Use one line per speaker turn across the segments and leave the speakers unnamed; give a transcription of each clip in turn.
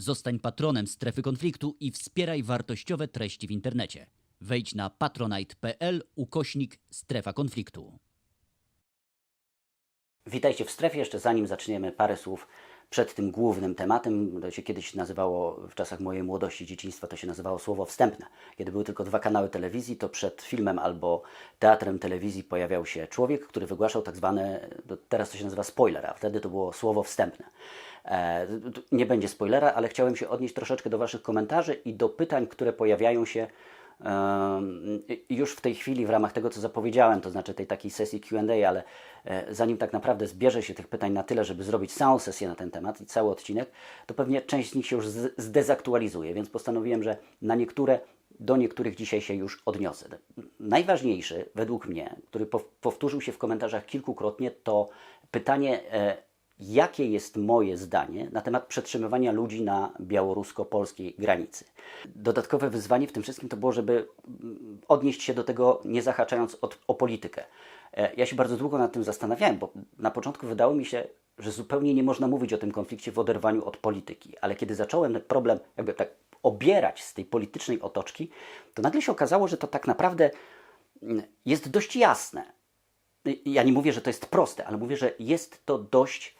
Zostań patronem strefy konfliktu i wspieraj wartościowe treści w internecie. Wejdź na patronite.pl ukośnik strefa konfliktu.
Witajcie w strefie. Jeszcze zanim zaczniemy, parę słów przed tym głównym tematem. To się kiedyś nazywało, w czasach mojej młodości, dzieciństwa, to się nazywało słowo wstępne. Kiedy były tylko dwa kanały telewizji, to przed filmem albo teatrem telewizji pojawiał się człowiek, który wygłaszał tak zwane, to teraz to się nazywa spoiler, a wtedy to było słowo wstępne. E, nie będzie spoilera, ale chciałem się odnieść troszeczkę do Waszych komentarzy i do pytań, które pojawiają się już w tej chwili w ramach tego, co zapowiedziałem, to znaczy tej takiej sesji QA, ale e, zanim tak naprawdę zbierze się tych pytań na tyle, żeby zrobić całą sesję na ten temat i cały odcinek, to pewnie część z nich się już zdezaktualizuje, więc postanowiłem, że na niektóre, do niektórych dzisiaj się już odniosę. Najważniejszy według mnie, który pow- powtórzył się w komentarzach kilkukrotnie, to pytanie, e, jakie jest moje zdanie na temat przetrzymywania ludzi na białorusko-polskiej granicy. Dodatkowe wyzwanie w tym wszystkim to było, żeby mm, odnieść się do tego nie zahaczając od, o politykę. E, Ja się bardzo długo nad tym zastanawiałem, bo na początku wydało mi się, że zupełnie nie można mówić o tym konflikcie w oderwaniu od polityki, ale kiedy zacząłem ten problem jakby tak obierać z tej politycznej otoczki, to nagle się okazało, że to tak naprawdę mm, jest dość jasne. Ja nie mówię, że to jest proste, ale mówię, że jest to dość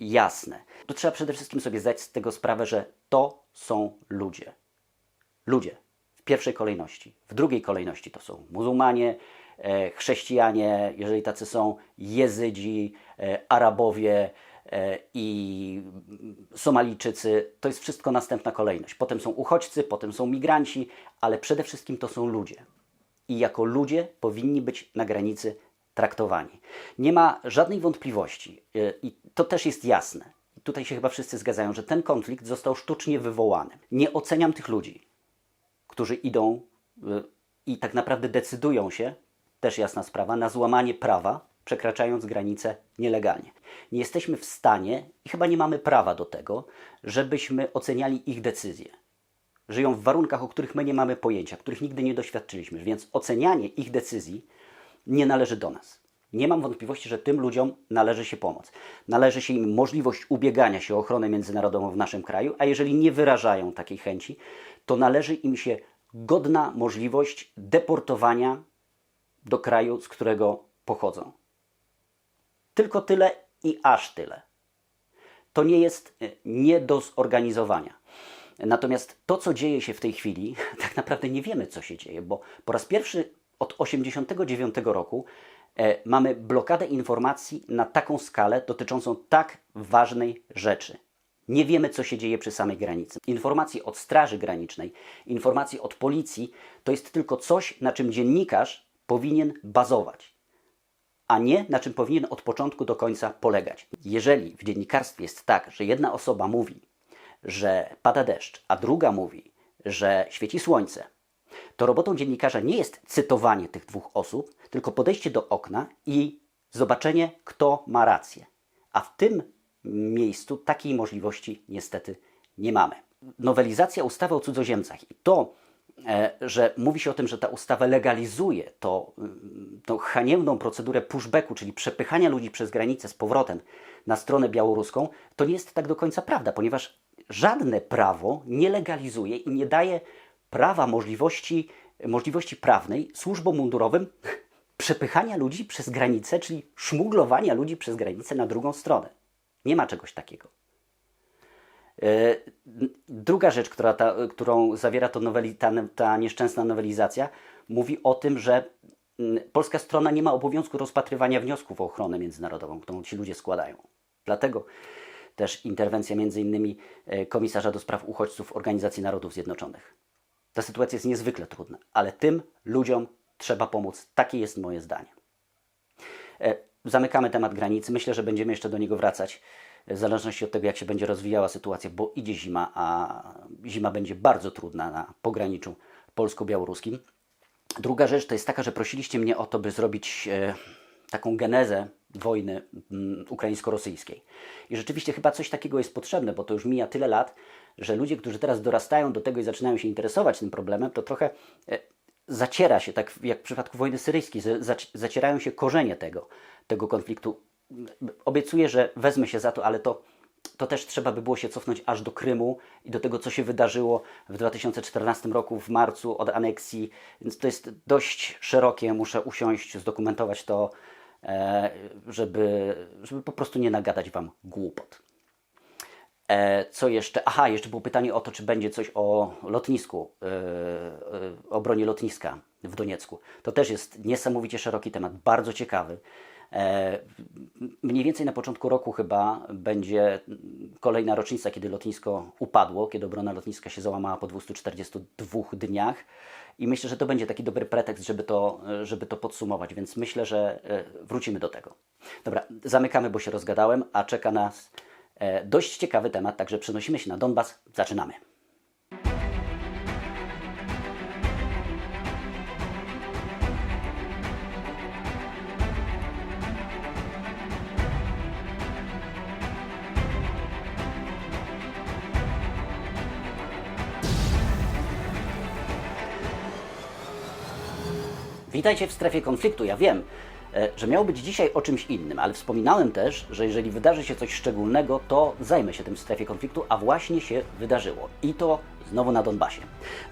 jasne. To trzeba przede wszystkim sobie zdać z tego sprawę, że to są ludzie. Ludzie w pierwszej kolejności. W drugiej kolejności to są muzułmanie, e, chrześcijanie, jeżeli tacy są, jezydzi, e, Arabowie e, i Somalijczycy. To jest wszystko następna kolejność. Potem są uchodźcy, potem są migranci, ale przede wszystkim to są ludzie i jako ludzie powinni być na granicy traktowani. Nie ma żadnej wątpliwości yy, i to też jest jasne. Tutaj się chyba wszyscy zgadzają, że ten konflikt został sztucznie wywołany. Nie oceniam tych ludzi, którzy idą yy, i tak naprawdę decydują się, też jasna sprawa, na złamanie prawa, przekraczając granicę nielegalnie. Nie jesteśmy w stanie i chyba nie mamy prawa do tego, żebyśmy oceniali ich decyzje żyją w warunkach, o których my nie mamy pojęcia, których nigdy nie doświadczyliśmy, więc ocenianie ich decyzji nie należy do nas. Nie mam wątpliwości, że tym ludziom należy się pomoc. Należy się im możliwość ubiegania się o ochronę międzynarodową w naszym kraju, a jeżeli nie wyrażają takiej chęci, to należy im się godna możliwość deportowania do kraju, z którego pochodzą. Tylko tyle i aż tyle to nie jest e, nie do zorganizowania. Natomiast to, co dzieje się w tej chwili, tak naprawdę nie wiemy, co się dzieje, bo po raz pierwszy od 1989 roku e, mamy blokadę informacji na taką skalę dotyczącą tak ważnej rzeczy. Nie wiemy, co się dzieje przy samej granicy. Informacje od Straży Granicznej, informacje od policji to jest tylko coś, na czym dziennikarz powinien bazować a nie na czym powinien od początku do końca polegać. Jeżeli w dziennikarstwie jest tak, że jedna osoba mówi, że pada deszcz, a druga mówi, że świeci słońce, to robotą dziennikarza nie jest cytowanie tych dwóch osób, tylko podejście do okna i zobaczenie, kto ma rację. A w tym miejscu takiej możliwości niestety nie mamy. Nowelizacja ustawy o cudzoziemcach i to, e, że mówi się o tym, że ta ustawa legalizuje to, mm, tą haniebną procedurę pushbacku, czyli przepychania ludzi przez granicę z powrotem na stronę białoruską, to nie jest tak do końca prawda, ponieważ żadne prawo nie legalizuje i nie daje prawa możliwości, możliwości prawnej służbom mundurowym przepychania ludzi przez granicę, czyli szmuglowania ludzi przez granicę na drugą stronę. Nie ma czegoś takiego. E, Druga rzecz, która ta, którą zawiera to noweli, ta, ta nieszczęsna nowelizacja, mówi o tym, że mm, polska strona nie ma obowiązku rozpatrywania wniosków o ochronę międzynarodową, którą ci ludzie składają. Dlatego też interwencja między innymi e, komisarza do spraw uchodźców Organizacji Narodów Zjednoczonych. Ta sytuacja jest niezwykle trudna, ale tym ludziom trzeba pomóc. Takie jest moje zdanie. E, Zamykamy temat granicy. Myślę, że będziemy jeszcze do niego wracać, e, w zależności od tego, jak się będzie rozwijała sytuacja, bo idzie zima, a zima będzie bardzo trudna na pograniczu polsko-białoruskim. Druga rzecz to jest taka, że prosiliście mnie o to, by zrobić e, taką genezę wojny mm, ukraińsko-rosyjskiej. I rzeczywiście chyba coś takiego jest potrzebne, bo to już mija tyle lat, że ludzie, którzy teraz dorastają do tego i zaczynają się interesować tym problemem, to trochę e, zaciera się, tak jak w przypadku wojny syryjskiej, za- zac- zacierają się korzenie tego, tego konfliktu. Obiecuję, że wezmę się za to, ale to to też trzeba by było się cofnąć aż do Krymu i do tego, co się wydarzyło w 2014 roku w marcu od aneksji. Więc to jest dość szerokie. Muszę usiąść, zdokumentować to, żeby, żeby po prostu nie nagadać Wam głupot. E, co jeszcze? Aha, jeszcze było pytanie o to, czy będzie coś o lotnisku, e, e, obronie lotniska w Doniecku. To też jest niesamowicie szeroki temat, bardzo ciekawy. E, mniej więcej na początku roku chyba będzie kolejna rocznica, kiedy lotnisko upadło, kiedy obrona lotniska się załamała po 242 dniach. I myślę, że to będzie taki dobry pretekst, żeby to, żeby to podsumować, więc myślę, że e, wrócimy do tego. Dobra, zamykamy, bo się rozgadałem, a czeka nas e, dość ciekawy temat, także przenosimy się na Donbas. Zaczynamy. Witajcie w strefie konfliktu. Ja wiem, e, że miało być dzisiaj o czymś innym, ale wspominałem też, że jeżeli wydarzy się coś szczególnego, to zajmę się tym w strefie konfliktu, a właśnie się wydarzyło. I to znowu na Donbasie.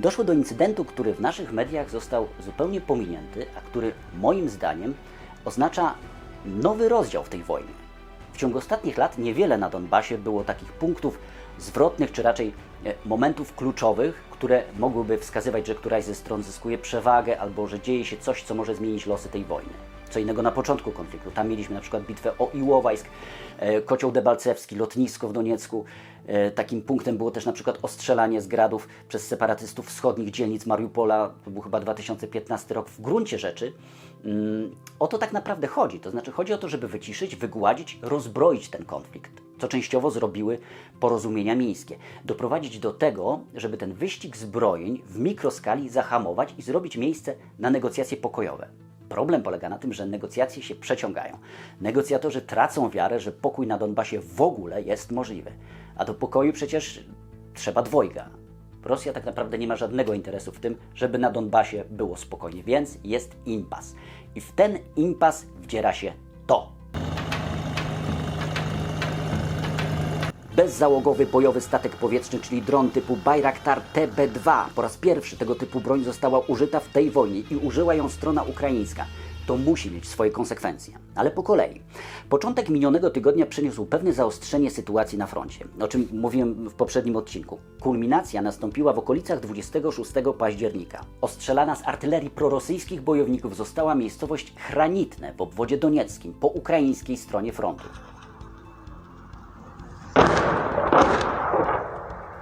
Doszło do incydentu, który w naszych mediach został zupełnie pominięty, a który moim zdaniem oznacza nowy rozdział w tej wojnie. W ciągu ostatnich lat niewiele na Donbasie było takich punktów zwrotnych, czy raczej momentów kluczowych, które mogłyby wskazywać, że któraś ze stron zyskuje przewagę albo że dzieje się coś, co może zmienić losy tej wojny. Co innego na początku konfliktu. Tam mieliśmy na przykład bitwę o Iłowajsk, e, kocioł debalcewski, lotnisko w Doniecku. E, Takim punktem było też na przykład ostrzelanie z gradów przez separatystów wschodnich dzielnic Mariupola, to był chyba 2015 rok. W gruncie rzeczy mm, o to tak naprawdę chodzi. To znaczy chodzi o to, żeby wyciszyć, wygładzić, rozbroić ten konflikt, co częściowo zrobiły porozumienia mińskie. Doprowadzić do tego, żeby ten wyścig zbrojeń w mikroskali zahamować i zrobić miejsce na negocjacje pokojowe. Problem polega na tym, że negocjacje się przeciągają. Negocjatorzy tracą wiarę, że pokój na Donbasie w ogóle jest możliwy. A do pokoju przecież trzeba dwojga. Rosja tak naprawdę nie ma żadnego interesu w tym, żeby na Donbasie było spokojnie, więc jest impas. I w ten impas wdziera się to. Bezzałogowy bojowy statek powietrzny, czyli dron typu Bayraktar TB2. Po raz pierwszy tego typu broń została użyta w tej wojnie i użyła ją strona ukraińska. To musi mieć swoje konsekwencje. Ale po kolei. Początek minionego tygodnia przyniósł pewne zaostrzenie sytuacji na froncie, o czym mówiłem w poprzednim odcinku. Kulminacja nastąpiła w okolicach 26 października. Ostrzelana z artylerii prorosyjskich bojowników została miejscowość Chranitne w obwodzie donieckim po ukraińskiej stronie frontu.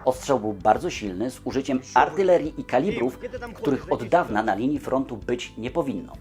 Ostrzał był bardzo silny, z użyciem artylerii i kalibrów, których od dawna na linii frontu być nie powinno.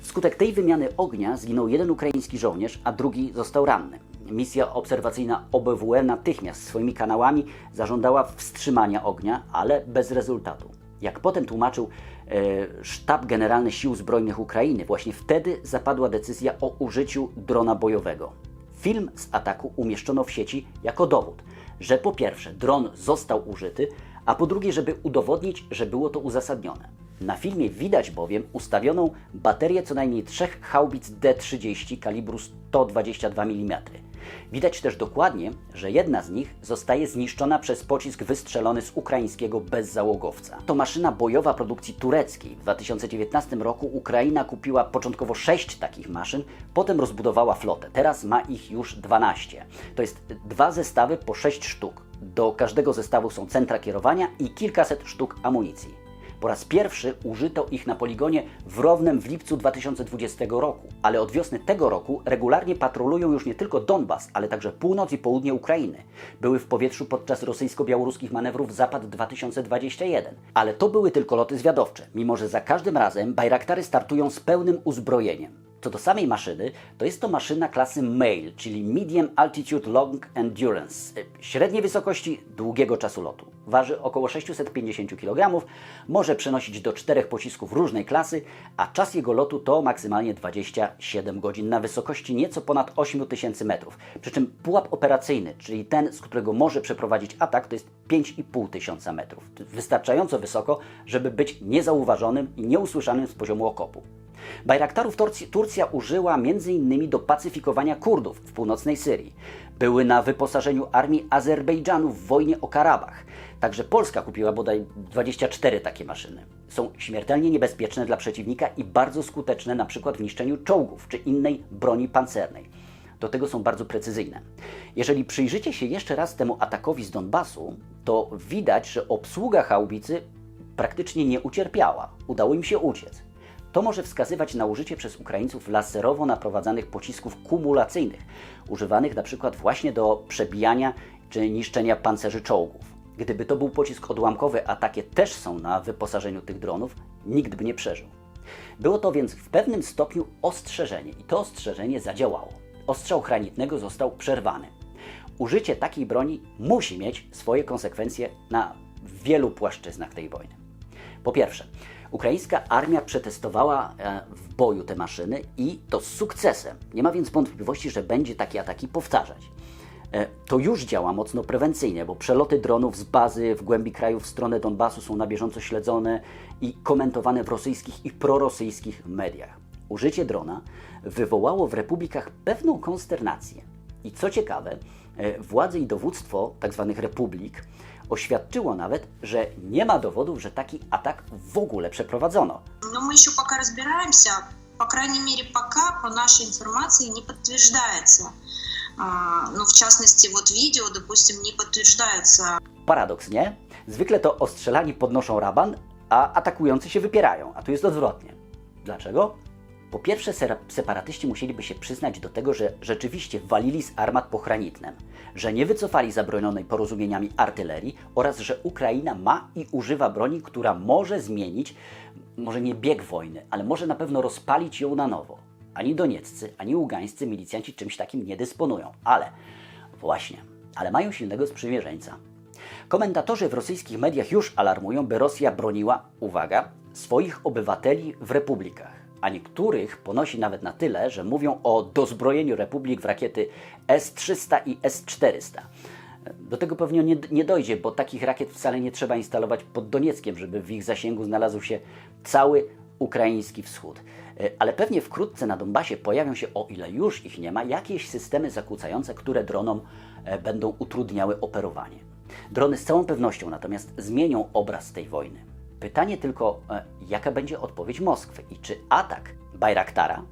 Wskutek tej wymiany ognia zginął jeden ukraiński żołnierz, a drugi został ranny. Misja obserwacyjna OBWE natychmiast swoimi kanałami zażądała wstrzymania ognia, ale bez rezultatu. Jak potem tłumaczył e, Sztab Generalny Sił Zbrojnych Ukrainy, właśnie wtedy zapadła decyzja o użyciu drona bojowego. Film z ataku umieszczono w sieci jako dowód, że po pierwsze dron został użyty, a po drugie, żeby udowodnić, że było to uzasadnione. Na filmie widać bowiem ustawioną baterię co najmniej trzech haubic D-30 kalibru 122 mm. Widać też dokładnie, że jedna z nich zostaje zniszczona przez pocisk wystrzelony z ukraińskiego bezzałogowca. To maszyna bojowa produkcji tureckiej. W 2019 roku Ukraina kupiła początkowo 6 takich maszyn, potem rozbudowała flotę. Teraz ma ich już 12. To jest dwa zestawy po 6 sztuk. Do każdego zestawu są centra kierowania i kilkaset sztuk amunicji. Po raz pierwszy użyto ich na poligonie w Rownem w lipcu 2020 roku, ale od wiosny tego roku regularnie patrolują już nie tylko Donbas, ale także północ i południe Ukrainy. Były w powietrzu podczas rosyjsko-białoruskich manewrów Zapad 2021. Ale to były tylko loty zwiadowcze, mimo że za każdym razem Bajraktary startują z pełnym uzbrojeniem. Co do samej maszyny, to jest to maszyna klasy MAIL, czyli Medium Altitude Long Endurance, średniej wysokości długiego czasu lotu. Waży około 650 kg, może przenosić do czterech pocisków różnej klasy, a czas jego lotu to maksymalnie 27 godzin na wysokości nieco ponad 8000 metrów. Przy czym pułap operacyjny, czyli ten, z którego może przeprowadzić atak, to jest 5500 tysiąca metrów. Wystarczająco wysoko, żeby być niezauważonym i nieusłyszanym z poziomu okopu. Bajraktarów Turcja użyła m.in. do pacyfikowania Kurdów w północnej Syrii. Były na wyposażeniu armii Azerbejdżanu w wojnie o Karabach. Także Polska kupiła bodaj 24 takie maszyny. Są śmiertelnie niebezpieczne dla przeciwnika i bardzo skuteczne przykład w niszczeniu czołgów czy innej broni pancernej. Do tego są bardzo precyzyjne. Jeżeli przyjrzycie się jeszcze raz temu atakowi z Donbasu, to widać, że obsługa haubicy praktycznie nie ucierpiała. Udało im się uciec. To może wskazywać na użycie przez Ukraińców laserowo naprowadzanych pocisków kumulacyjnych, używanych przykład właśnie do przebijania czy niszczenia pancerzy czołgów. Gdyby to był pocisk odłamkowy, a takie też są na wyposażeniu tych dronów, nikt by nie przeżył. Było to więc w pewnym stopniu ostrzeżenie i to ostrzeżenie zadziałało. Ostrzał granitnego został przerwany. Użycie takiej broni musi mieć swoje konsekwencje na wielu płaszczyznach tej wojny. Po pierwsze, ukraińska armia przetestowała e, w boju te maszyny i to z sukcesem. Nie ma więc wątpliwości, że będzie takie ataki powtarzać. E, To już działa mocno prewencyjnie, bo przeloty dronów z bazy w głębi kraju w stronę Donbasu są na bieżąco śledzone i komentowane w rosyjskich i prorosyjskich mediach. Użycie drona wywołało w republikach pewną konsternację. I co ciekawe, e, władze i dowództwo tzw. republik oświadczyło nawet, że nie ma dowodów, że taki atak w ogóle przeprowadzono.
Но мы еще пока разбираемся. По крайней мере, пока по нашей информации не подтверждается. А, Ну, в частности, вот видео, допустим, не подтверждается
Paradoks, nie? Zwykle to ostrzelani podnoszą raban, a atakujący się wypierają, a tu jest odwrotnie. Dlaczego? Po pierwsze, separatyści musieliby się przyznać do tego, że rzeczywiście walili z armat po Chranitnem, że nie wycofali zabronionej porozumieniami artylerii oraz że Ukraina ma i używa broni, która może zmienić, może nie bieg wojny, ale może na pewno rozpalić ją na nowo. Ani donieccy, ani ługańscy milicjanci czymś takim nie dysponują, ale właśnie, ale mają silnego sprzymierzeńca. Komentatorzy w rosyjskich mediach już alarmują, by Rosja broniła, uwaga, swoich obywateli w republikach, a niektórych ponosi nawet na tyle, że mówią o dozbrojeniu republik w rakiety S-300 i S-400. Do tego pewnie nie, nie dojdzie, bo takich rakiet wcale nie trzeba instalować pod Donieckiem, żeby w ich zasięgu znalazł się cały ukraiński wschód. E, Ale pewnie wkrótce na Donbasie pojawią się, o ile już ich nie ma, jakieś systemy zakłócające, które dronom e, będą utrudniały operowanie. Drony z całą pewnością natomiast zmienią obraz tej wojny. Pytanie tylko, e, jaka będzie odpowiedź Moskwy i czy atak Bajraktara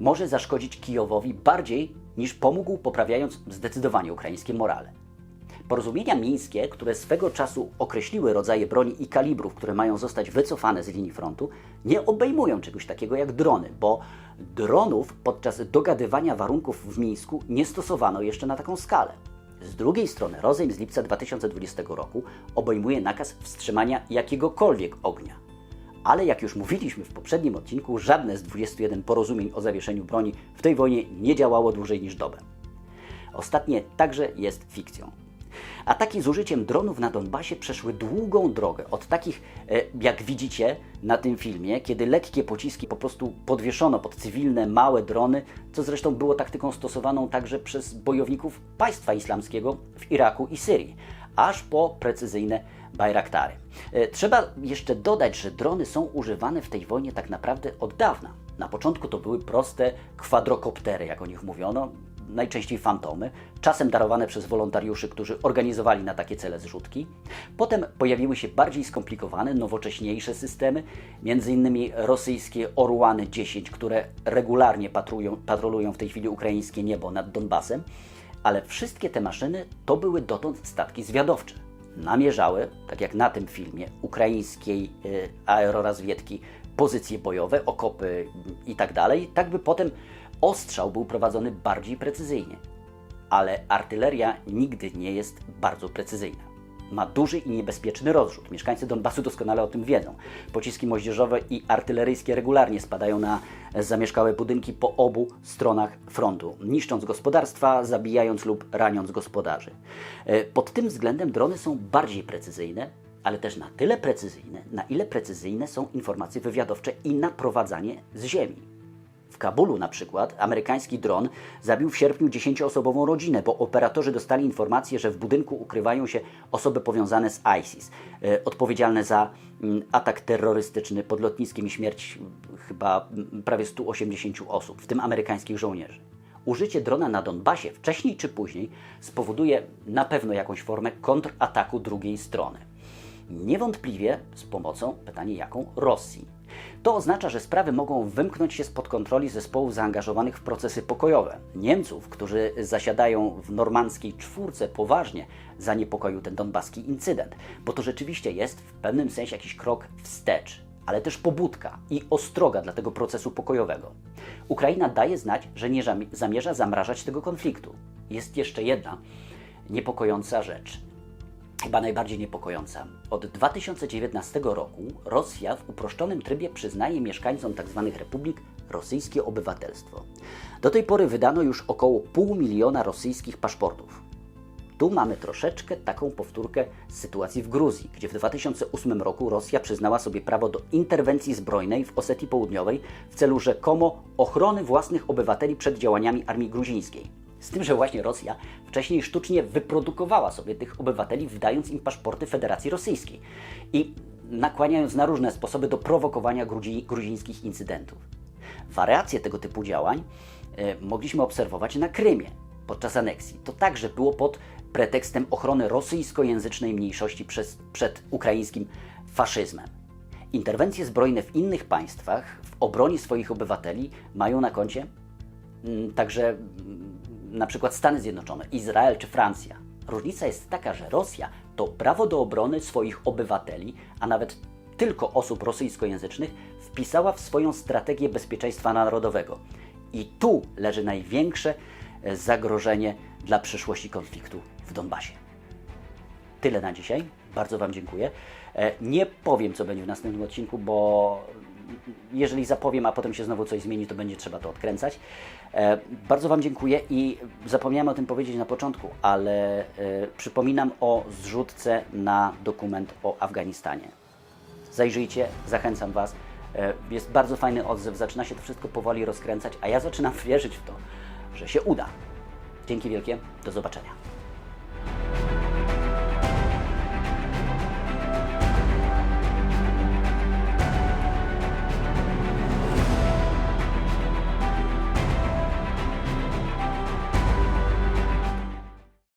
może zaszkodzić Kijowowi bardziej niż pomógł, poprawiając zdecydowanie ukraińskie morale. Porozumienia mińskie, które swego czasu określiły rodzaje broni i kalibrów, które mają zostać wycofane z linii frontu, nie obejmują czegoś takiego jak drony, bo dronów podczas dogadywania warunków w Mińsku nie stosowano jeszcze na taką skalę. Z drugiej strony rozejm z lipca 2020 roku obejmuje nakaz wstrzymania jakiegokolwiek ognia. Ale jak już mówiliśmy w poprzednim odcinku, żadne z 21 porozumień o zawieszeniu broni w tej wojnie nie działało dłużej niż dobę. Ostatnie także jest fikcją. Ataki z użyciem dronów na Donbasie przeszły długą drogę od takich, e, jak widzicie na tym filmie, kiedy lekkie pociski po prostu podwieszono pod cywilne, małe drony, co zresztą było taktyką stosowaną także przez bojowników państwa islamskiego w Iraku i Syrii, aż po precyzyjne Bajraktary. E, Trzeba jeszcze dodać, że drony są używane w tej wojnie tak naprawdę od dawna. Na początku to były proste kwadrokoptery, jak o nich mówiono, najczęściej fantomy, czasem darowane przez wolontariuszy, którzy organizowali na takie cele zrzutki. Potem pojawiły się bardziej skomplikowane, nowocześniejsze systemy, m.in. rosyjskie Orłany 10, które regularnie patrują, patrolują w tej chwili ukraińskie niebo nad Donbasem, ale wszystkie te maszyny to były dotąd statki zwiadowcze. Namierzały, tak jak na tym filmie, ukraińskiej y, aerorozwiedki pozycje bojowe, okopy i tak tak by potem ostrzał był prowadzony bardziej precyzyjnie. Ale artyleria nigdy nie jest bardzo precyzyjna. Ma duży i niebezpieczny rozrzut. Mieszkańcy Donbasu doskonale o tym wiedzą. Pociski moździerzowe i artyleryjskie regularnie spadają na zamieszkałe budynki po obu stronach frontu, niszcząc gospodarstwa, zabijając lub raniąc gospodarzy. E, Pod tym względem drony są bardziej precyzyjne, ale też na tyle precyzyjne, na ile precyzyjne są informacje wywiadowcze i naprowadzanie z ziemi. W Kabulu na przykład amerykański dron zabił w sierpniu 10-osobową rodzinę, bo operatorzy dostali informację, że w budynku ukrywają się osoby powiązane z ISIS, e, odpowiedzialne za mm, atak terrorystyczny pod lotniskiem i śmierć mm, chyba mm, prawie 180 osób, w tym amerykańskich żołnierzy. Użycie drona na Donbasie wcześniej czy później spowoduje na pewno jakąś formę kontrataku drugiej strony. Niewątpliwie z pomocą, pytanie jaką, Rosji. To oznacza, że sprawy mogą wymknąć się spod kontroli zespołów zaangażowanych w procesy pokojowe. Niemców, którzy zasiadają w normandzkiej czwórce, poważnie zaniepokoił ten donbaski incydent, bo to rzeczywiście jest w pewnym sensie jakiś krok wstecz, ale też pobudka i ostroga dla tego procesu pokojowego. Ukraina daje znać, że nie zam- zamierza zamrażać tego konfliktu. Jest jeszcze jedna niepokojąca rzecz chyba najbardziej niepokojąca. Od 2019 roku Rosja w uproszczonym trybie przyznaje mieszkańcom tzw. republik rosyjskie obywatelstwo. Do tej pory wydano już około pół miliona rosyjskich paszportów. Tu mamy troszeczkę taką powtórkę z sytuacji w Gruzji, gdzie w 2008 roku Rosja przyznała sobie prawo do interwencji zbrojnej w Osetii Południowej w celu rzekomo ochrony własnych obywateli przed działaniami armii gruzińskiej. Z tym, że właśnie Rosja wcześniej sztucznie wyprodukowała sobie tych obywateli, wdając im paszporty Federacji Rosyjskiej i nakłaniając na różne sposoby do prowokowania gruzi- gruzińskich incydentów. Wariacje tego typu działań e, mogliśmy obserwować na Krymie podczas aneksji. To także było pod pretekstem ochrony rosyjskojęzycznej mniejszości przez, przed ukraińskim faszyzmem. Interwencje zbrojne w innych państwach w obronie swoich obywateli mają na koncie mm, także na przykład Stany Zjednoczone, Izrael czy Francja. Różnica jest taka, że Rosja to prawo do obrony swoich obywateli, a nawet tylko osób rosyjskojęzycznych, wpisała w swoją strategię bezpieczeństwa narodowego. I tu leży największe e, zagrożenie dla przyszłości konfliktu w Donbasie. Tyle na dzisiaj. Bardzo Wam dziękuję. E, Nie powiem, co będzie w następnym odcinku, bo jeżeli zapowiem, a potem się znowu coś zmieni, to będzie trzeba to odkręcać. E, Bardzo Wam dziękuję i zapomniałem o tym powiedzieć na początku, ale e, przypominam o zrzutce na dokument o Afganistanie. Zajrzyjcie, zachęcam Was. E, Jest bardzo fajny odzew, zaczyna się to wszystko powoli rozkręcać, a ja zaczynam wierzyć w to, że się uda. Dzięki wielkie, do zobaczenia.